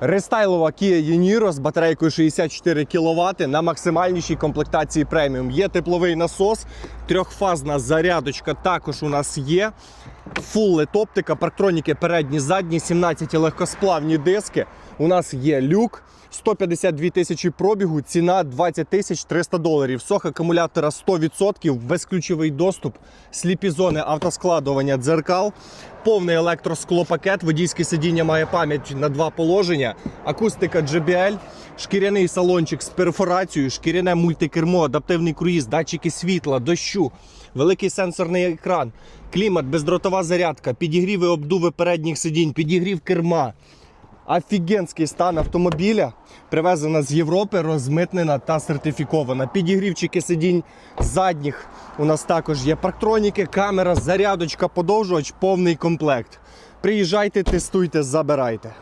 Рестайлова Kia Yeniro з батарейкою 64 кВт на максимальнішій комплектації преміум. Є тепловий насос, трьохфазна зарядочка також у нас є. Фул LED оптика, парктроніки передні, задні, 17 легкосплавні диски. У нас є люк. 152 тисячі пробігу, ціна 20 тисяч 300 доларів. Сох акумулятора 100%, безключовий доступ, сліпі зони автоскладування дзеркал, повний електросклопакет, водійське сидіння має пам'ять на два положення, акустика JBL, шкіряний салончик з перфорацією, шкіряне мультикермо, адаптивний круїз, датчики світла, дощу, великий сенсорний екран, клімат, бездротова зарядка, підігріви обдуви передніх сидінь, підігрів керма. Офігенський стан автомобіля привезена з Європи, розмитнена та сертифікована. Підігрівчики сидінь задніх. У нас також є парктроніки, камера, зарядочка, подовжувач, повний комплект. Приїжджайте, тестуйте, забирайте.